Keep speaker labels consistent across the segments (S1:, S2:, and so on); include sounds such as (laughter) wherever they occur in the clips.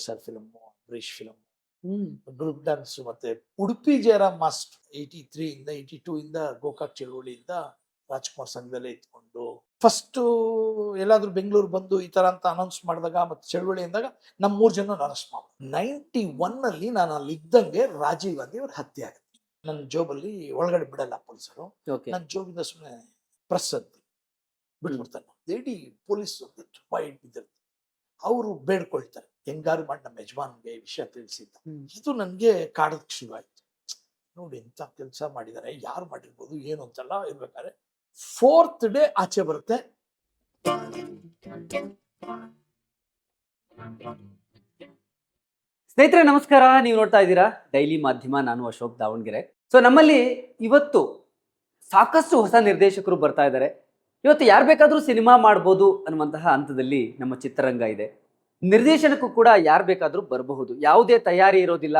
S1: Sir film Ambareesh film
S2: hmm.
S1: Group dance ಮತ್ತೆ Udupi Jayaram mast eighty three ಇಂದ eighty two ಇಂದ ಗೋಕಾಕ್ ಚಳುವಳಿಯಿಂದ ರಾಜ್ಕುಮಾರ್ ಸಂಘದಲ್ಲೇ ಇದ್ಕೊಂಡು ಫಸ್ಟ್ ಎಲ್ಲಾದ್ರೂ ಬೆಂಗಳೂರು ಬಂದು ಈ ತರ ಅಂತ ಅನೌನ್ಸ್ ಮಾಡಿದಾಗ ಮತ್ತೆ ಚಳುವಳಿ ಅಂದಾಗ ನಮ್ಮ ಮೂರು ಜನ ಅರೆಸ್ಟ್ ಮಾಡ ನೈಂಟಿ ಒನ್ ಅಲ್ಲಿ ನಾನು ಅಲ್ಲಿ ಇದ್ದಂಗೆ ರಾಜೀವ್ ಗಾಂಧಿ ಅವ್ರ ಹತ್ಯೆ ಆಗುತ್ತೆ ನನ್ನ ಜೋಬಲ್ಲಿ ಒಳಗಡೆ ಬಿಡಲ್ಲ ಪೊಲೀಸರು. ನನ್ನ ಜೋಬಿಂದ ಸುಮ್ಮನೆ ಪ್ರೆಸ್ ಅಂತ ಬಿಟ್ಬಿಡ್ತಾನೆ. ಇಡೀ ಪೊಲೀಸ್ ತುಂಬಾ ಏಟ್ ಬಿದ್ದಿರುತ್ತೆ ಅವರು ಬೇಡ್ಕೊಳ್ತಾರೆ. ಹೆಂಗಾರು ಮಾಡಿ ನಮ್ಮ ಯಜಮಾನ್ಗೆ ಈ ವಿಷಯ ತಿಳಿಸಿದ್ದ ಇದು ನನಗೆ ಕಾಡದ ಶುರುವಾಯಿತು ನೋಡಿ ಎಂತ ಕೆಲಸ ಮಾಡಿದ್ದಾರೆ ಯಾರು ಮಾಡಿರ್ಬೋದು ಏನು ಅಂತಲ್ಲ ಇರ್ಬೇಕಾದ್ರೆ ಫೋರ್ತ್ ಡೇ ಆಚೆ ಬರುತ್ತೆ.
S2: ಸ್ನೇಹಿತರೆ ನಮಸ್ಕಾರ. ನೀವು ನೋಡ್ತಾ ಇದ್ದೀರಾ? ಡೈಲಿ ಮಾಧ್ಯಮ ನಾನು ಅಶೋಕ್ ದಾವಣಗೆರೆ. ಸೊ ನಮ್ಮಲ್ಲಿ ಇವತ್ತು ಸಾಕಷ್ಟು ಹೊಸ ನಿರ್ದೇಶಕರು ಬರ್ತಾ ಇದ್ದಾರೆ. ಇವತ್ತು ಯಾರು ಬೇಕಾದರೂ ಸಿನಿಮಾ ಮಾಡ್ಬೋದು ಅನ್ನುವಂತಹ ಹಂತದಲ್ಲಿ ನಮ್ಮ ಚಿತ್ರರಂಗ ಇದೆ. ನಿರ್ದೇಶನಕ್ಕೂ ಕೂಡ ಯಾರು ಬೇಕಾದರೂ ಬರಬಹುದು. ಯಾವುದೇ ತಯಾರಿ ಇರೋದಿಲ್ಲ.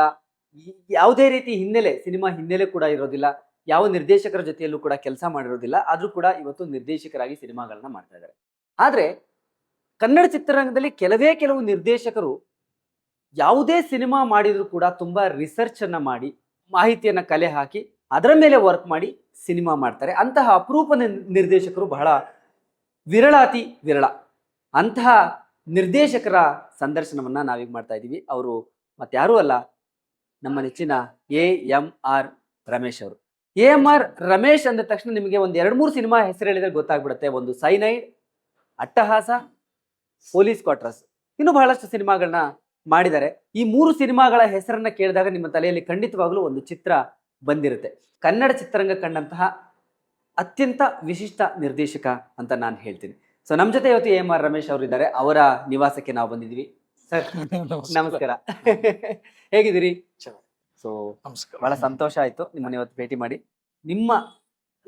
S2: ಯಾವುದೇ ರೀತಿ ಹಿನ್ನೆಲೆ, ಸಿನಿಮಾ ಹಿನ್ನೆಲೆ ಕೂಡ ಇರೋದಿಲ್ಲ. ಯಾವ ನಿರ್ದೇಶಕರ ಜೊತೆಯಲ್ಲೂ ಕೂಡ ಕೆಲಸ ಮಾಡಿರೋದಿಲ್ಲ. ಆದರೂ ಕೂಡ ಇವತ್ತು ನಿರ್ದೇಶಕರಾಗಿ ಸಿನಿಮಾಗಳನ್ನ ಮಾಡ್ತಾ ಇದ್ದಾರೆ. ಆದರೆ ಕನ್ನಡ ಚಿತ್ರರಂಗದಲ್ಲಿ ಕೆಲವೇ ಕೆಲವು ನಿರ್ದೇಶಕರು ಯಾವುದೇ ಸಿನಿಮಾ ಮಾಡಿದರೂ ಕೂಡ ತುಂಬ ರಿಸರ್ಚನ್ನು ಮಾಡಿ, ಮಾಹಿತಿಯನ್ನು ಕಲೆ ಹಾಕಿ ಅದರ ಮೇಲೆ ವರ್ಕ್ ಮಾಡಿ ಸಿನಿಮಾ ಮಾಡ್ತಾರೆ. ಅಂತಹ ಅಪರೂಪ ನಿರ್ದೇಶಕರು ಬಹಳ ವಿರಳಾತಿ ವಿರಳ. ಅಂತಹ ನಿರ್ದೇಶಕರ ಸಂದರ್ಶನವನ್ನ ನಾವೀಗ ಮಾಡ್ತಾ ಇದ್ದೀವಿ. ಅವರು ಮತ್ತಾರೂ ಅಲ್ಲ, ನಮ್ಮ ನೆಚ್ಚಿನ ಎ ಎಂ ಆರ್ ರಮೇಶ್ ಅವರು. ಎ ಎಂ ಆರ್ ರಮೇಶ್ ಅಂದ ತಕ್ಷಣ ನಿಮಗೆ ಒಂದು ಎರಡು ಮೂರು ಸಿನಿಮಾ ಹೆಸರು ಹೇಳಿದ್ರೆ ಗೊತ್ತಾಗ್ಬಿಡುತ್ತೆ. ಒಂದು ಸೈನೈಡ್, ಅಟ್ಟಹಾಸ, ಪೊಲೀಸ್ ಕ್ವಾರ್ಟರ್ಸ್ ಇನ್ನೂ ಬಹಳಷ್ಟು ಸಿನಿಮಾಗಳನ್ನ ಮಾಡಿದ್ದಾರೆ. ಈ ಮೂರು ಸಿನಿಮಾಗಳ ಹೆಸರನ್ನ ಕೇಳಿದಾಗ ನಿಮ್ಮ ತಲೆಯಲ್ಲಿ ಖಂಡಿತವಾಗ್ಲೂ ಒಂದು ಚಿತ್ರ ಬಂದಿರುತ್ತೆ. ಕನ್ನಡ ಚಿತ್ರರಂಗ ಕಂಡಂತಹ ಅತ್ಯಂತ ವಿಶಿಷ್ಟ ನಿರ್ದೇಶಕ ಅಂತ ನಾನು ಹೇಳ್ತೀನಿ. ಸೊ ನಮ್ಮ ಜೊತೆ ಇವತ್ತು ಎ ಎಂ ಆರ್ ರಮೇಶ್ ಅವರು ಇದ್ದಾರೆ ಅವರ ನಿವಾಸಕ್ಕೆ ನಾವು ಬಂದಿದ್ದೀವಿ. ಸರ್ (laughs) ನಮಸ್ಕಾರ. (laughs) ಹೇಗಿದ್ದೀರಿ. ಸೊ
S1: ನಮಸ್ಕಾರ.
S2: ಬಹಳ ಸಂತೋಷ ಆಯ್ತು ನಿಮ್ಮನ್ನ ಇವತ್ತು ಭೇಟಿ ಮಾಡಿ. ನಿಮ್ಮ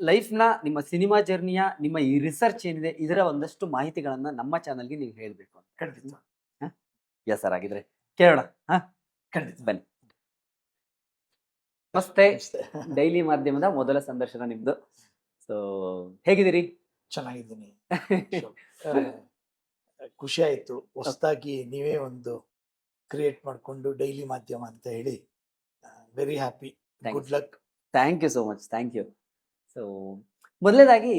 S2: ಲೈಫ್ನ ನಿಮ್ಮ ಸಿನಿಮಾ ಜರ್ನಿಯ ನಿಮ್ಮ ಈ ರಿಸರ್ಚ್ ಏನಿದೆ ಇದರ ಒಂದಷ್ಟು ಮಾಹಿತಿಗಳನ್ನ ನಮ್ಮ ಚಾನಲ್ಗೆ ನೀವು ಹೇಳಬೇಕು
S1: ಖಂಡಿತ.
S2: ಎಸ್ ಸರ್ ಆಗಿದ್ರೆ ಕೇಳೋಣ. ಹಾ?
S1: ಖಂಡಿತ.
S2: ಬನ್ನಿ. ನಮಸ್ತೆ. ಡೈಲಿ ಮಾಧ್ಯಮದ ಮೊದಲ ಸಂದರ್ಶನ ನಿಮ್ದು. ಸೊ ಹೇಗಿದ್ದೀರಿ?
S1: ಚೆನ್ನಾಗಿದ್ದೀನಿ. (laughs) ಖುಷಿ ಆಯ್ತು. ಹೊಸದಾಗಿ ನೀವೇ ಒಂದು ಕ್ರಿಯೇಟ್ ಮಾಡಿಕೊಂಡು ಡೈಲಿ ಮಾಧ್ಯಮ ಅಂತ ಹೇಳಿ very
S2: happy.
S1: Good luck
S2: thank you so much thank you so ಮೊದಲನೇದಾಗಿ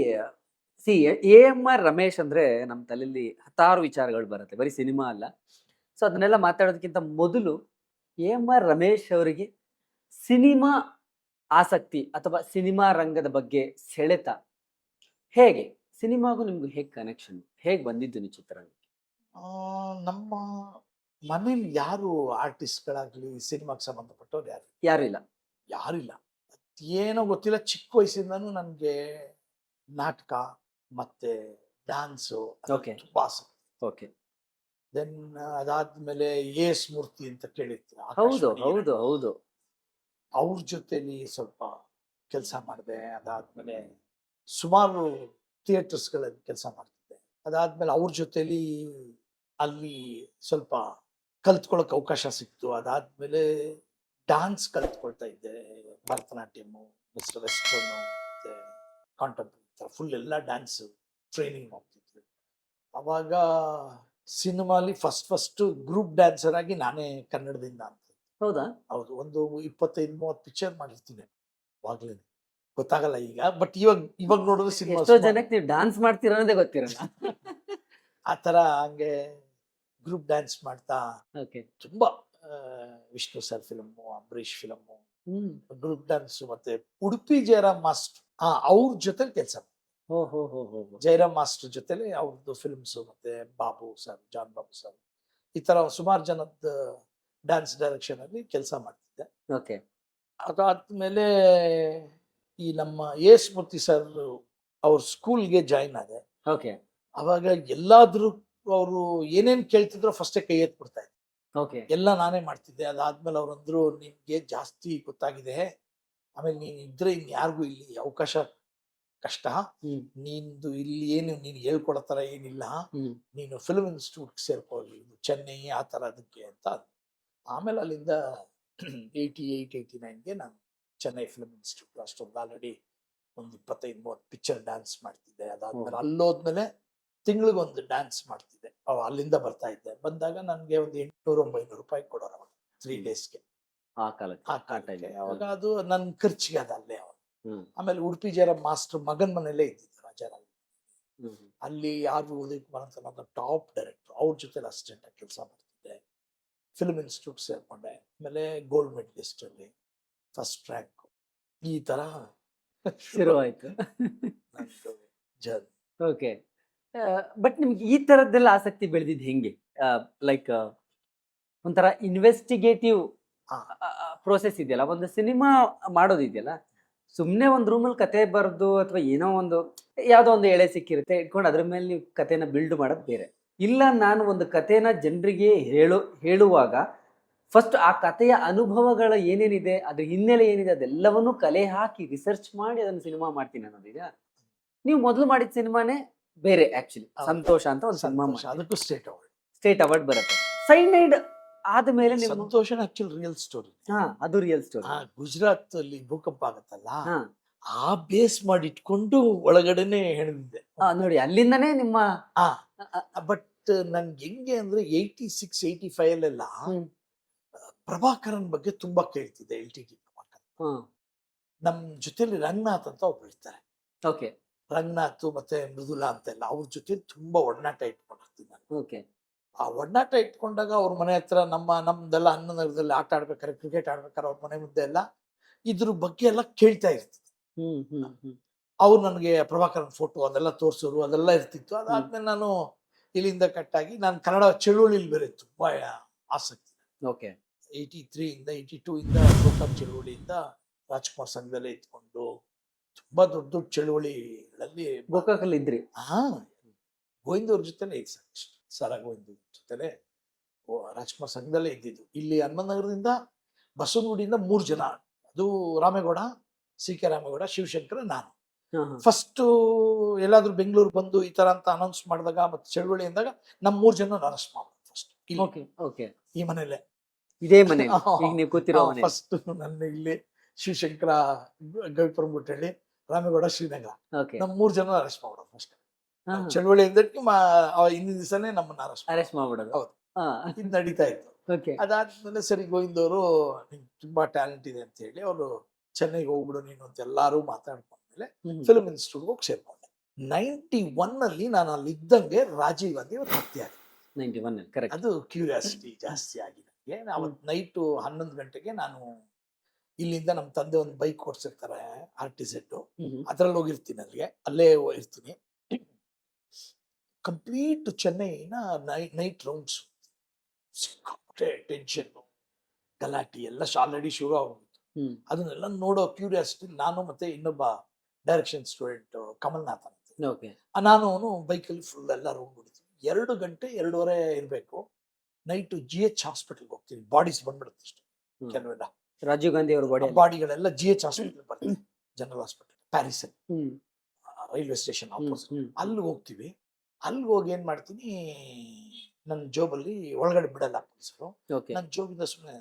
S2: C A M R Ramesh ಅಂದ್ರೆ ನಮ್ಮ ತಲೆಯಲ್ಲಿ ಹತ್ತಾರು ವಿಚಾರಗಳು ಬರುತ್ತೆ. ಬರೀ ಸಿನಿಮಾ ಅಲ್ಲ. ಸೊ ಅದನ್ನೆಲ್ಲ ಮಾತಾಡೋದಕ್ಕಿಂತ ಮೊದಲು ಎ ಎಂ ಆರ್ ರಮೇಶ್ ಅವರಿಗೆ ಸಿನಿಮಾ ಆಸಕ್ತಿ ಅಥವಾ ಸಿನಿಮಾ ರಂಗದ ಬಗ್ಗೆ ಸೆಳೆತ. ಹೇಗೆ? ಸಿನಿಮಾಗೂ ನಿಮ್ಗೆ ಹೇಗೆ ಕನೆಕ್ಷನ್ ಹೇಗೆ ಬಂದಿದ್ದು ನೀವು ಚಿತ್ರರಂಗಕ್ಕೆ
S1: ನಮ್ಮ ಮನೇಲಿ ಯಾರು ಆರ್ಟಿಸ್ಟ್ಗಳಾಗಲಿ ಸಿನಿಮಾಗೆ ಸಂಬಂಧಪಟ್ಟವ್ರು ಯಾರು
S2: ಯಾರು ಇಲ್ಲ?
S1: ಯಾರಿಲ್ಲ ಏನೋ ಗೊತ್ತಿಲ್ಲ ಚಿಕ್ಕ ವಯಸ್ಸಿಂದನೂ ನನಗೆ ನಾಟಕ ಮತ್ತೆ ಡ್ಯಾನ್ಸು
S2: Okay.
S1: ತುಂಬಾ ಆಸಕ್ತಿ.
S2: ಓಕೆ
S1: ದೆನ್ ಅದಾದ್ಮೇಲೆ ಎ ಮೂರ್ತಿ ಅಂತ ಕೇಳಿತ್ತು
S2: ಹೌದು ಹೌದು ಹೌದು.
S1: ಅವ್ರ ಜೊತೆಲಿ ಸ್ವಲ್ಪ ಕೆಲಸ ಮಾಡಿದೆ, ಅದಾದ್ಮೇಲೆ ಸುಮಾರು ಥಿಯೇಟರ್ಸ್ಗಳಲ್ಲಿ ಕೆಲಸ ಮಾಡ್ತಿದ್ದೆ. ಅದಾದ್ಮೇಲೆ ಅವ್ರ ಜೊತೆಲಿ ಅಲ್ಲಿ ಸ್ವಲ್ಪ ಕಲ್ತ್ಕೊಳ್ಳೋಕೆ ಅವಕಾಶ ಸಿಕ್ತು. ಅದಾದ್ಮೇಲೆ ಡ್ಯಾನ್ಸ್ ಕಲ್ತ್ಕೊಳ್ತಾ ಇದ್ದೆ. ಭರತನಾಟ್ಯಮು ಮಿಸ್ಟರ್ ವೆಸ್ಟರ್ನು ಮತ್ತೆ ಕಾಂಟೆಂಪ್ರರಿ ಫುಲ್ ಎಲ್ಲ ಡ್ಯಾನ್ಸ್ ಟ್ರೈನಿಂಗ್ ಹೋಗ್ತಿದ್ವಿ ಅವಾಗ ಸಿನಿಮಾಲಿ ಫಸ್ಟ್ ಫಸ್ಟ್ ಗ್ರೂಪ್ ಡ್ಯಾನ್ಸರ್ ಆಗಿ ನಾನೇ ಕನ್ನಡದಿಂದ ಅಂತ
S2: ಹೌದಾ?
S1: ಹೌದು ಒಂದು ಇಪ್ಪತ್ತೈದು ಮೂವತ್ತು ಪಿಕ್ಚರ್ ಮಾಡಿರ್ತೀನಿ ಅವಾಗ್ಲೇ ಗೊತ್ತಾಗಲ್ಲ ಈಗ ಬಟ್ ಇವಾಗ ಇವಾಗ ನೋಡಿದ್ರೆ ಸಿನಿಮಾ
S2: ಎಷ್ಟೋ ಜನಕ್ಕೆ ನೀವು ಡಾನ್ಸ್ ಮಾಡ್ತೀರ ಅನ್ನೋದೇ ಗೊತ್ತಿರಲ್ಲ. (laughs)
S1: ಆ ತರ ಹಂಗೆ ಗ್ರೂಪ್ ಡ್ಯಾನ್ಸ್ ಮಾಡ್ತಾ
S2: ಓಕೆ.
S1: ತುಂಬಾ Vishnu sir film Ambareesh
S2: film
S1: group dance ಮತ್ತೆ ಉಡುಪಿ ಜಯರಾಮ್ ಮಾಸ್ಟರ್ ಆ ಅವ್ರ ಜೊತೆ ಕೆಲಸ. ಜಯರಾಮ್ ಮಾಸ್ಟರ್ ಜೊತೆಲಿ ಅವ್ರದ್ದು ಫಿಲ್ಮ್ಸ್ ಮತ್ತೆ Babu sir John Babu sir ಈ ತರ ಸುಮಾರು ಜನದ ಡ್ಯಾನ್ಸ್ ಡೈರೆಕ್ಷನ್ ಅಲ್ಲಿ ಕೆಲಸ ಮಾಡ್ತಿದ್ದೆ.
S2: ಓಕೆ
S1: ಅದಾದ್ಮೇಲೆ ಈ ನಮ್ಮ ಎ ಸ್ಮೃತಿ ಸರ್ ಅವ್ರ ಸ್ಕೂಲ್ಗೆ ಜಾಯಿನ್ ಆದೆ.
S2: ಓಕೆ
S1: ಅವಾಗ ಎಲ್ಲಾದ್ರೂ ಅವರು ಏನೇನ್ ಕೇಳ್ತಿದ್ರು ಫಸ್ಟೇ ಕೈ ಎತ್ಬಿಡ್ತಾ ಇದ್ರು.
S2: ಓಕೆ
S1: ಎಲ್ಲ ನಾನೇ ಮಾಡ್ತಿದ್ದೆ. ಅದಾದ್ಮೇಲೆ ಅವ್ರಂದ್ರು ನಿಮ್ಗೆ ಜಾಸ್ತಿ ಗೊತ್ತಾಗಿದೆ. ಆಮೇಲೆ ನೀನ್ ಇದ್ರೆ ಇನ್ ಯಾರಿಗೂ ಇಲ್ಲಿ ಅವಕಾಶ ಕಷ್ಟ. ನಿಂದು ಇಲ್ಲಿ ಏನು ನೀನು ಹೇಳ್ಕೊಡೋ ಥರ ಏನಿಲ್ಲ. ನೀನು ಫಿಲ್ಮ್ ಇನ್ಸ್ಟಿಟ್ಯೂಟ್ ಸೇರ್ಕೊಳ್ಳಿ ಚೆನ್ನೈ ಆ ಥರ ಅದಕ್ಕೆ ಅಂತ. ಆಮೇಲೆ ಅಲ್ಲಿಂದ ಏಯ್ಟಿ ಏಯ್ಟ್ ಏಯ್ಟಿ ನೈನ್ಗೆ ನಾನು ಚೆನ್ನೈ ಫಿಲ್ಮ್ ಇನ್ಸ್ಟಿಟ್ಯೂಟ್ ಅಷ್ಟೊಂದು ಆಲ್ರೆಡಿ ಒಂದು ಇಪ್ಪತ್ತೈದು ಮೂವತ್ತು ಪಿಕ್ಚರ್ ಡ್ಯಾನ್ಸ್ ಮಾಡ್ತಿದ್ದೆ. ಅದಾದ್ಮೇಲೆ. ಅಲ್ಲೋದ್ಮೇಲೆ ತಿಂಗಳಿಗೊಂದು ಡ್ಯಾನ್ಸ್ ಮಾಡ್ತಿದ್ದೆ. ಅವ್ ಅಲ್ಲಿಂದ ಬರ್ತಾ ಇದ್ದೆ. ಬಂದಾಗ ನನಗೆ ಒಂದು ಎಂಟ್ನೂರು ಒಂಬೈನೂರು ರೂಪಾಯಿ ಕೊಡೋರು ಅವಾಗ ತ್ರೀ ಡೇಸ್ಗೆ
S2: ಆ ಕಾಲಕ್ಕೆ
S1: ಅವಾಗ ಅದು ನನ್ನ ಖರ್ಚಿಗೆ ಅದು ಅಲ್ಲೇ ಅವಾಗ. ಆಮೇಲೆ ಉಡುಪಿ ಜರ ಮಾಸ್ಟರ್ ಮಗನ್ ಮನೆಯಲ್ಲೇ ಇದ್ದಿದ್ದು ರಾಜಾರಾಮ್. ಅಲ್ಲಿ ಯಾರು ಉದಯ್ ಕುಮಾರ್ ಅಂತ ಟಾಪ್ ಡೈರೆಕ್ಟರ್ ಅವ್ರ ಜೊತೆ ಅಸಿಸ್ಟೆಂಟ್ ಆಗಿ ಕೆಲಸ ಮಾಡ್ತಿದ್ದೆ. ಫಿಲ್ಮ್ ಇನ್ಸ್ಟಿಟ್ಯೂಟ್ ಸೇರ್ಕೊಂಡೆ ಆಮೇಲೆ ಗೋಲ್ಡ್ ಮೆಡಲಿಸ್ಟ್ ಅಲ್ಲಿ ಫಸ್ಟ್ ರ್ಯಾಂಕ್ ಈ ತರ (laughs)
S2: ಶುರುವಾಯ್ತು. ಓಕೆ ಬಟ್ ನಿಮ್ಗೆ ಈ ತರದ್ದೆಲ್ಲ ಆಸಕ್ತಿ ಬೆಳೆದಿದ್ದು ಹೆಂಗೆ? ಲೈಕ್ ಒಂಥರ ಇನ್ವೆಸ್ಟಿಗೇಟಿವ್. ಪ್ರೋಸೆಸ್ ಇದೆಯಲ್ಲ? ಒಂದು ಸಿನಿಮಾ ಮಾಡೋದಿದೆಯಲ್ಲ ಸುಮ್ಮನೆ ಒಂದು ರೂಮಲ್ಲಿ ಕತೆ ಬರೆದು ಅಥವಾ ಏನೋ ಒಂದು ಯಾವುದೋ ಒಂದು ಎಳೆ ಸಿಕ್ಕಿರುತ್ತೆ ಇಟ್ಕೊಂಡು ಅದ್ರ ಮೇಲೆ ನೀವು ಕತೆನ ಬಿಲ್ಡ್ ಮಾಡೋದು ಬೇರೆ. ಇಲ್ಲ ನಾನು ಒಂದು ಕಥೆನ ಜನರಿಗೆ ಹೇಳೋ ಹೇಳುವಾಗ ಫಸ್ಟ್ ಆ ಕಥೆಯ ಅನುಭವಗಳ ಏನೇನಿದೆ ಅದ್ರ ಹಿನ್ನೆಲೆ ಏನಿದೆ ಅದೆಲ್ಲವನ್ನೂ ಕಲೆ ಹಾಕಿ ರಿಸರ್ಚ್ ಮಾಡಿ ಅದನ್ನು ಸಿನಿಮಾ ಮಾಡ್ತೀನಿ ಅನ್ನೋದಿದೆ ನೀವು ಮೊದಲು ಮಾಡಿದ ಸಿನಿಮಾನೇ ಬೇರೆ ಆಕ್ಚುಲಿ ಸಂತೋಷ ಅಂತ ಒಂದು ಸಿನಿಮಾ
S1: ಅದಕ್ಕೂ ಸ್ಟೇಟ್ ಅವಾರ್ಡ್
S2: ಸ್ಟೇಟ್ ಅವಾರ್ಡ್ ಬರುತ್ತೆ. ಸೈನೈಡ್ ಆದ್ಮೇಲೆ ನೀವು
S1: ಸಂತೋಷನ ಆಕ್ಚುಲಿ ರಿಯಲ್ ಸ್ಟೋರಿ
S2: ಹಾ ಅದು ರಿಯಲ್ ಸ್ಟೋರಿ
S1: ಗುಜರಾತ್ ಅಲ್ಲಿ ಭೂಕಂಪ ಆಗುತ್ತಲ್ಲ?
S2: ಹಾ.
S1: ಆ ಬೇಸ್ ಮಾಡಿ ಇಟ್ಕೊಂಡು ಒಳಗಡೆನೆ ಹೆಣದಿದ್ದೆ
S2: ಆ, ನೋಡಿ ಅಲ್ಲಿಂದನೇ ನಿಮ್ಮ
S1: ಬಟ್ ನಂಗೆ ಹೆಂಗೆ ಅಂದ್ರೆ ಏಯ್ಟಿ ಸಿಕ್ಸ್ ಏಯ್ಟಿ ಫೈವ್ ಅಲ್ಲೆಲ್ಲ. ಪ್ರಭಾಕರನ್ ಬಗ್ಗೆ ತುಂಬಾ ಕೇಳ್ತಿದ್ದೆ ಎಲ್ ಟಿ ಟಿ ಪ್ರಭಾಕರ್. ನಮ್ ಜೊತೆಲಿ ರಂಗನಾಥ್ ಅಂತ ಒಬ್ರು ಇರ್ತಾರೆ.
S2: ಓಕೆ.
S1: ರಂಗನಾಥ್ ಮತ್ತೆ ಮೃದುಲಾ ಅಂತೆಲ್ಲ ಅವ್ರ ಜೊತೆ ತುಂಬಾ ಒಡನಾಟ ಇಟ್ಕೊಂಡಿರ್ತೀನಿ ನಾನು.
S2: ಓಕೆ.
S1: ಆ ಒಡನಾಟ ಇಟ್ಕೊಂಡಾಗ ಅವ್ರ ಮನೆ ಹತ್ರ ನಮ್ಮ ನಮ್ದೆಲ್ಲ ಅನ್ನನಗರದಲ್ಲಿ ಆಟ ಆಡ್ಬೇಕಾರೆ ಕ್ರಿಕೆಟ್ ಆಡ್ಬೇಕಾದ್ರೆ ಅವ್ರ ಮನೆ ಮುಂದೆ ಎಲ್ಲ ಇದ್ರ ಬಗ್ಗೆ ಎಲ್ಲ ಕೇಳ್ತಾ ಇರ್ತಿದ್ದೆ.
S2: ಹ್ಮ್ ಹ್ಮ್ ಹ್ಮ್.
S1: ಅವ್ರು ನನಗೆ ಪ್ರಭಾಕರನ್ ಫೋಟೋ ಅದೆಲ್ಲ ತೋರಿಸೋರು ಅದೆಲ್ಲ ಇರ್ತಿತ್ತು. ಅದಾದ್ಮೇಲೆ ನಾನು ಇಲ್ಲಿಂದ ಕಟ್ಟಾಗಿ ನಾನು ಕನ್ನಡ ಚಳುವಳಿಲಿ ಬೇರೆ ತುಂಬಾ ಆಸಕ್ತಿ.
S2: ಓಕೆ
S1: ಏಯ್ಟಿ ತ್ರೀ ಇಂದ ಏಯ್ಟಿ ಟೂ ಇಂದ ಗೋಕಾಕ್ ಚಳುವಳಿಯಿಂದ ರಾಜ್ಕುಮಾರ್ ಸಂಘದಲ್ಲೇ ಇದ್ಕೊಂಡು ತುಂಬಾ ದೊಡ್ಡ ದೊಡ್ಡ ಚಳುವಳಿಗಳಲ್ಲಿ
S3: ಗೋಕಾಕಲ್ಲಿ ಇದ್ರಿ?
S1: ಹಾ. ಗೋವಿಂದ ಅವ್ರ ಜೊತೆನೆ ಇದ್ ಸರ್ ಸರ ಗೋವಿಂದ ಜೊತೆನೆ ರಾಜ್ಕುಮಾರ್ ಸಂಘದಲ್ಲೇ ಇದ್ದಿದ್ದು. ಇಲ್ಲಿ ಹನುಮಂತನಗರದಿಂದ ಬಸವನಗುಡಿಯಿಂದ ಮೂರು ಜನ. ಅದು ರಾಮೇಗೌಡ ಸಿ ಕೆ ರಾಮೇಗೌಡ ಶಿವಶಂಕರ ನಾನು. ಫಸ್ಟ್ ಎಲ್ಲಾದ್ರೂ ಬೆಂಗಳೂರು ಬಂದು ಈ ತರ ಅಂತ ಅನೌನ್ಸ್ ಮಾಡಿದಾಗ ಮತ್ತೆ ಚಳುವಳಿ ಅಂದಾಗ ನಮ್ ಮೂರ್ ಜನ ಅರೆಸ್ಟ್ ಮಾಡ್ಬೋದು ಫಸ್ಟ್ ಈ ಮನೇಲೆ.
S2: ಇದೇ ಮನೆ (laughs) ಈಗ ನೀವು ಕೂತಿರೋ
S1: ಫಸ್ಟ್ ನನ್ನ ಇಲ್ಲಿ ಶಿವಶಂಕರ ಗವಿಪುರಂ ಹೇಳಿ ರಾಮೇಗೌಡ ಶ್ರೀನಗರ. ನಮ್ ಮೂರ್ ಜನ ಅರೆಸ್ಟ್ ಮಾಡ್ಬೋದು ಫಸ್ಟ್ ಚಳುವಳಿ ಅಂದಕ್ಕೆ ಹಿಂದಿನ ದಿವಸನೇ ನಮ್ಮನ್ನ ಅರೆಸ್ಟ್
S2: ಅರೆಸ್ಟ್ ಮಾಡ್ಬಿಡೋದು
S1: ಹೌದು. ಇದು ನಡೀತಾ ಇತ್ತು. ಅದಾದ್ಮೇಲೆ ಸರಿ ಗೋವಿಂದ್ ಅವರು ನಿಂಗೆ ತುಂಬಾ ಟ್ಯಾಲೆಂಟ್ ಇದೆ ಅಂತ ಹೇಳಿ ಅವರು ಚೆನ್ನೈಗೆ ಹೋಗ್ಬಿಡು ನೀನು ಅಂತ ಎಲ್ಲಾರು ಮಾತಾಡ್ಕೊಂಡ್ಮೇಲೆ ಫಿಲ್ಮ್ ಇನ್ಸ್ಟಿಟ್ಯೂಟ್ ಹೋಗಿ ಸೇರ್ಕೊಂಡೆ ನೈಂಟಿ ಒನ್ ಅಲ್ಲಿ ನಾನು ಅಲ್ಲಿ ಇದ್ದಂಗೆ ರಾಜೀವ್ ಗಾಂಧಿ ಅವ್ರ ಹತ್ಯೆ ಆಗಿದೆ.
S2: ನೈಂಟಿ ಒನ್ ಕರೆಕ್ಟ್
S1: ಅದು ಕ್ಯೂರಿಯಾಸಿಟಿ ಜಾಸ್ತಿ ಆಗಿದೆ. ನನಗೆ ಅವತ್ತು ನೈಟು ಹನ್ನೊಂದು ಗಂಟೆಗೆ ನಾನು ಇಲ್ಲಿಂದ ನಮ್ಮ ತಂದೆ ಒಂದು ಬೈಕ್ ಕೊಡ್ಸಿರ್ತಾರೆ ಆರ್ ಟಿ ಸೆಟ್ಟು ಅದ್ರಲ್ಲಿ ಹೋಗಿರ್ತೀನಿ ಅಲ್ಲಿಗೆ. ಅಲ್ಲೇ ಇರ್ತೀನಿ. ಕಂಪ್ಲೀಟ್ ಚೆನ್ನೈನ ನೈಟ್ ರೌಂಡ್ಸ್ ಸಿಕ್ಕಾಪಟ್ಟೆ ಟೆನ್ಷನ್ನು ಗಲಾಟಿ ಎಲ್ಲ ಆಲ್ರೆಡಿ ಶುರು ಆಗೋಗಿತ್ತು ಅದನ್ನೆಲ್ಲ ನೋಡೋ ಕ್ಯೂರಿಯಾಸಿಟಿ ನಾನು ಮತ್ತೆ ಇನ್ನೊಬ್ಬ ಡೈರೆಕ್ಷನ್ ಸ್ಟೂಡೆಂಟ್ ಕಮಲ್ನಾಥ್ ಅಂತ
S2: ಓಕೆ
S1: ನಾನು ಅವನು ಬೈಕಲ್ಲಿ ಫುಲ್ ಎಲ್ಲ ರೌಂಡ್ ಹೊಡಿತೀವಿ ಎರಡು ಗಂಟೆ ಎರಡೂವರೆ ಇರಬೇಕು. ನೈಟು ಜಿ ಎಚ್ ಹಾಸ್ಪಿಟಲ್ಗೆ ಹೋಗ್ತೀನಿ. ಬಾಡೀಸ್ ಬಂದ್ಬಿಡುತ್ತೆ
S2: ಇಷ್ಟು
S1: ಕೆಲವೆಲ್ಲ.
S2: ರಾಜೀವ್ ಗಾಂಧಿ ಅವ್ರ ಬಾಡಿ
S1: ಬಾಡಿಗಳೆಲ್ಲ ಜಿ ಎಚ್ ಹಾಸ್ಪಿಟಲ್ ಬರ್ತೀವಿ general
S2: hospital
S1: Paris hmm.
S2: Railway
S1: station
S2: opposite
S1: ಅಲ್ಲಿ ಹೋಗ್ತೀವಿ. ಅಲ್ಲಿ ಹೋಗಿ ಏನ್ ಮಾಡ್ತೀನಿ ನನ್ನ ಜೋಬಲ್ಲಿ ಒಳಗಡೆ ಬಿಡಲ್ಲ ಪೊಲೀಸರು. ನನ್ನ ಜೋಬಿಂದ ಸುಮ್ಮನೆ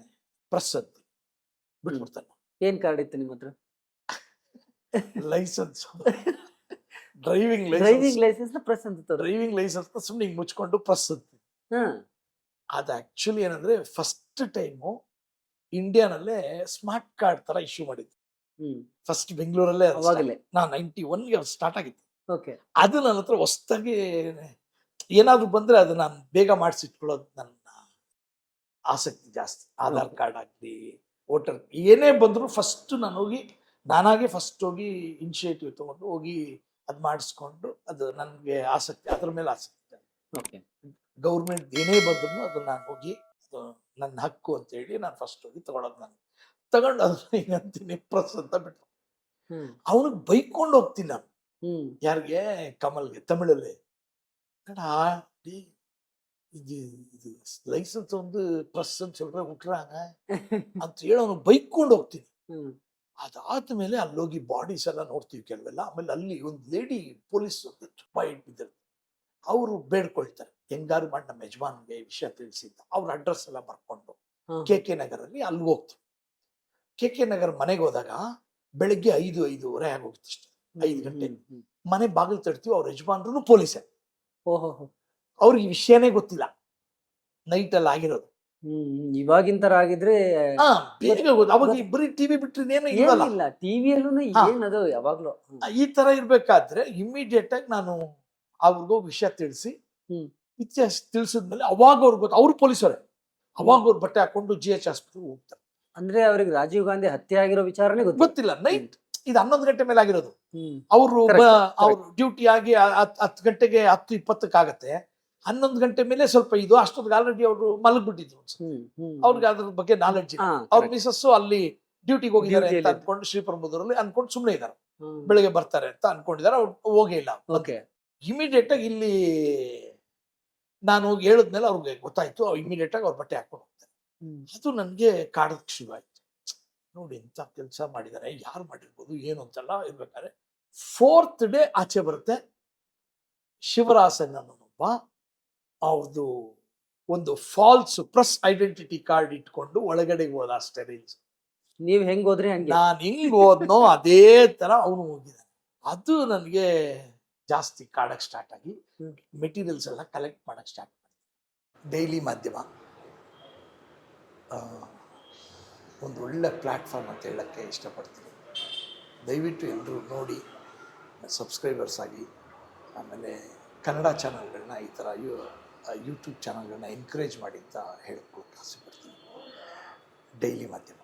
S1: ಪ್ರೆಸ್ ಅಂತ ಬಿಟ್ಬಿಡ್ತಾನೆ.
S2: ಏನ್ ಕಾರ್ಡ್ ಇತ್ತು ನಿಮ್ಮ ಹತ್ರ licence.
S1: Driving
S2: driving licence press ಅಂತ
S1: ಡ್ರೈವಿಂಗ್ ಲೈಸೆನ್ಸ್ ಸುಮ್ಮನೆ ಹಿಂಗೆ ಮುಚ್ಕೊಂಡು ಪ್ರೆಸ್ ಅಂತ ಅದು ಆಕ್ಚುಲಿ ಏನಂದ್ರೆ ಫಸ್ಟ್ ಟೈಮು ಇಂಡಿಯಾನಲ್ಲೇ ಸ್ಮಾರ್ಟ್ ಕಾರ್ಡ್ ತರ ಇಶ್ಯೂ ಮಾಡಿದ್ದು. ಫಸ್ಟ್ ಬೆಂಗಳೂರಲ್ಲೇ ನಾ ನೈಂಟಿ ಒನ್ಗೆ ಸ್ಟಾರ್ಟ್ ಆಗಿತ್ತು.
S2: ಓಕೆ.
S1: ಅದು ನನ್ನ ಹತ್ರ ಹೊಸ್ದಾಗಿ ಏನಾದ್ರು ಬಂದ್ರೆ ಅದು ನಾನು ಬೇಗ ಮಾಡಿಸಿಟ್ಕೊಳ್ಳೋದು ನನ್ನ ಆಸಕ್ತಿ ಜಾಸ್ತಿ. ಆಧಾರ್ ಕಾರ್ಡ್ ಆಗಲಿ ವೋಟರ್ ಏನೇ ಬಂದ್ರು ಫಸ್ಟ್ ನಾನು ಹೋಗಿ ನಾನಾಗೆ ಫಸ್ಟ್ ಹೋಗಿ ಇನಿಷಿಯೇಟಿವ್ ತಗೊಂಡು ಹೋಗಿ ಅದ್ ಮಾಡಿಸ್ಕೊಂಡು ಅದು ನನಗೆ ಆಸಕ್ತಿ ಅದ್ರ ಮೇಲೆ ಆಸಕ್ತಿ
S2: ಓಕೆ
S1: ಗೌರ್ಮೆಂಟ್ ಏನೇ ಬಂದ್ರು ಅದು ನಾನು ಹೋಗಿ ಅದು ನನ್ನ ಹಕ್ಕು ಅಂತ ಹೇಳಿ ನಾನು ಫಸ್ಟ್ ಹೋಗಿ ತಗೊಳೋದು ನಾನು ತಗೊಂಡು ಅದನ್ನ ಹಿಂಗಂತೀನಿ ಪ್ರೆಸ್ ಅಂತ ಬಿಟ್ಟು
S2: ಹ್ಮ್
S1: ಅವನಿಗೆ ಬೈಕೊಂಡು ಹೋಗ್ತೀನಿ ನಾನು
S2: ಹ್ಮ್
S1: ಯಾರಿಗೆ ಕಮಲ್ಗೆ ತಮಿಳಲ್ಲಿ ಕಡ டி, இது இது ಲೈಸೆನ್ಸ್ ಒಂದು ಪ್ರೆಸ್ ಅಂತ சொல்ற விட்டுறாங்க (laughs) ಅಂತ ಹೇಳಿ ಅವನು ಬೈಕೊಂಡು ಹೋಗ್ತೀನಿ
S2: ಹ್ಮ್
S1: ಅದಾದ್ಮೇಲೆ ಅಲ್ಲಿ ಹೋಗಿ ಬಾಡೀಸ್ ಎಲ್ಲ ನೋಡ್ತೀವಿ ಕೆಲವೆಲ್ಲ. ಆಮೇಲೆ ಅಲ್ಲಿ ಒಂದು ಲೇಡಿ ಪೊಲೀಸ್ ತುಂಬ ಇಟ್ಟಿದ್ದರು ಅವರು ಬೇಡ್ಕೊಳ್ತಾರೆ. ಹೆಂಗಾರು ಮಾಡಿ ನಮ್ಮ ಯಜಮಾನ್ಗೆ ಈ ವಿಷಯ ತಿಳಿಸಿ ಅಂತ. ಅವ್ರ ಅಡ್ರೆಸ್ ಎಲ್ಲ ಬರ್ಕೊಂಡು. ಕೆ ಕೆ ನಗರಲ್ಲಿ ಅಲ್ಲಿ ಹೋಗ್ತೀವಿ ಕೆ ಕೆ ನಗರ್ ಮನೆಗೆ ಹೋದಾಗ ಬೆಳಿಗ್ಗೆ ಐದು ಐದೂವರೆ ಆಗೋಗುತ್ತೆ ಅಷ್ಟೇ. ಐದು ಗಂಟೆ. ಮನೆ ಬಾಗಿಲು ತಡ್ತೀವಿ ಅವ್ರ ಯಜಮಾನ್ರು ಪೊಲೀಸೇ
S2: ಓಹೋ
S1: ಅವ್ರಿಗೆ ವಿಷಯನೇ ಗೊತ್ತಿಲ್ಲ. ನೈಟ್ ಅಲ್ಲಿ ಆಗಿರೋದು.
S2: ಹ್ಮ್ ಇವಾಗಿನ ತರ ಆಗಿದ್ರೆ
S1: ಹಾ ಗೊತ್ತು ಅವಾಗ ಬರೀ ಟಿವಿ ಬಿಟ್ರೆ ಏನು ಇರಲ್ಲ
S2: ಏನಿಲ್ಲ ಟಿವಿಯಲ್ಲೂ
S1: ಹಾ.
S2: ಏನದು ಯಾವಾಗ್ಲೂ. ಹ್ಮ್.
S1: ಈ ತರ ಇರ್ಬೇಕಾದ್ರೆ ಇಮಿಡಿಯೇಟ್ ಆಗಿ ನಾನು ಅವ್ರಿಗೂ ವಿಷಯ ತಿಳಿಸಿ
S2: ಹ್ಮ್.
S1: ಇತಿಹಾಸ ತಿಳಿಸಿದ್ಮೇಲೆ ಅವಾಗ ಅವ್ರಿಗೆ ಗೊತ್ತು ಅವ್ರು ಪೊಲೀಸರೇ. ಅವಾಗ ಅವ್ರು ಬಟ್ಟೆ ಹಾಕೊಂಡು ಜಿ ಎಚ್ ಆಸ್ಪತ್ರೆಗೆ ಹೋಗ್ತಾರೆ.
S2: ಅಂದ್ರೆ ಅವ್ರಿಗೆ ರಾಜೀವ್ ಗಾಂಧಿ ಹತ್ಯೆ ಆಗಿರೋ ವಿಚಾರನೇ ಗೊತ್ತಿಲ್ಲ.
S1: ಗೊತ್ತಿಲ್ಲ. ನೈಟ್ ಇದು ಹನ್ನೊಂದು ಗಂಟೆ ಮೇಲೆ ಆಗಿರೋದು
S2: ಹ್ಮ್.
S1: ಅವರು
S2: Correct,
S1: ಅವ್ರು ಡ್ಯೂಟಿ ಆಗಿ ಹತ್- ಹತ್ತು ಗಂಟೆಗೆ ಹತ್ತು ಇಪ್ಪತ್ತಕ್ಕಾಗತ್ತೆ. ಹನ್ನೊಂದು ಗಂಟೆ ಮೇಲೆ ಸ್ವಲ್ಪ ಇದು ಅಷ್ಟೊತ್ತಿಗೆ ಆಲ್ರೆಡಿ ಅವರು ಮಲಗ್ಬಿಟ್ಟಿದ್ರು. ಅವ್ರಿಗೆ ಅದ್ರ ಬಗ್ಗೆ ನಾಲೆಡ್ಜ್ ಅವ್ರ ಮಿಸಸ್ ಅಲ್ಲಿ ಡ್ಯೂಟಿಗೆ ಹೋಗಿದ್ದಾರೆ ಅಂತ. ಅನ್ಕೊಂಡು ಶ್ರೀಪರಮುದ್ರಲ್ಲಿ ಅನ್ಕೊಂಡು ಸುಮ್ಮನೆ ಇದ್ದಾರೆ. ಬೆಳಗ್ಗೆ ಬರ್ತಾರೆ ಅಂತ ಅನ್ಕೊಂಡಿದ್ದಾರೆ ಅವ್ರು ಹೋಗೇ ಇಲ್ಲ.
S2: ಓಕೆ
S1: ಇಮಿಡಿಯೇಟ್ ಆಗಿ ಇಲ್ಲಿ ನಾನು ಹೋಗಿ ಹೇಳಿದ್ಮೇಲೆ ಅವ್ರಿಗೆ ಗೊತ್ತಾಯ್ತು. ಇಮಿಡಿಯೇಟ್ ಆಗಿ ಅವ್ರ ಬಟ್ಟೆ ಹಾಕೊಂಡು ಹೋಗ್ತಾರೆ.
S2: ಇದು
S1: ಅದು ನನಗೆ ಕಾಡೋದಕ್ಕೆ ಶುರು ಆಯ್ತು. ನೋಡಿ ಎಂತ ಕೆಲಸ ಮಾಡಿದ್ದಾರೆ ಯಾರು ಮಾಡಿರ್ಬೋದು ಏನು ಅಂತಲ್ಲ ಇರ್ಬೇಕಾದ್ರೆ ಫೋರ್ತ್ ಡೇ ಆಚೆ ಬರುತ್ತೆ ಶಿವರಾಸನ್ ಅನ್ನೋನೊಬ್ಬ ಅವ್ರದ್ದು ಒಂದು ಫಾಲ್ಸ್ ಪ್ರೆಸ್ ಐಡೆಂಟಿಟಿ ಕಾರ್ಡ್ ಇಟ್ಕೊಂಡು ಒಳಗಡೆ ಹೋದ ಅಷ್ಟೇ ರೀಲ್ಸ್
S2: ನೀವ್ ಹೆಂಗ್ ಹೋದ್ರಿ ಹಂಗೆ?
S1: ನಾನು ಹೆಂಗ್ ಹೋದ್ನೋ ಅದೇ ತರ ಅವನು ಹೋಗಿದ್ದಾನೆ ಅದು ನನಗೆ ಜಾಸ್ತಿ ಕಾಡಕ್ ಸ್ಟಾರ್ಟ್ ಆಗಿ
S2: ಹ್ಮ್.
S1: ಮೆಟೀರಿಯಲ್ಸ್ ಎಲ್ಲ ಕಲೆಕ್ಟ್ ಮಾಡಕ್ ಸ್ಟಾರ್ಟ್ ಮಾಡಿ ಡೈಲಿ ಮಾಧ್ಯಮ. ಆ, ಒಂದು ಒಳ್ಳೆ ಪ್ಲ್ಯಾಟ್ಫಾರ್ಮ್ ಅಂತ ಹೇಳಕ್ಕೆ ಇಷ್ಟಪಡ್ತೀನಿ. ದಯವಿಟ್ಟು ಎಲ್ಲರೂ ನೋಡಿ ಸಬ್ಸ್ಕ್ರೈಬರ್ಸ್ ಆಗಿ ಆಮೇಲೆ ಕನ್ನಡ ಚಾನಲ್ಗಳನ್ನ ಈ ಥರ ಯೂ ಯೂಟ್ಯೂಬ್ ಚಾನಲ್ಗಳನ್ನ ಎನ್ಕರೇಜ್ ಮಾಡಿ ಅಂತ ಹೇಳಕ್ಕೆ ಆಸೆ ಪಡ್ತೀನಿ. ಡೈಲಿ ಮಾಧ್ಯಮ.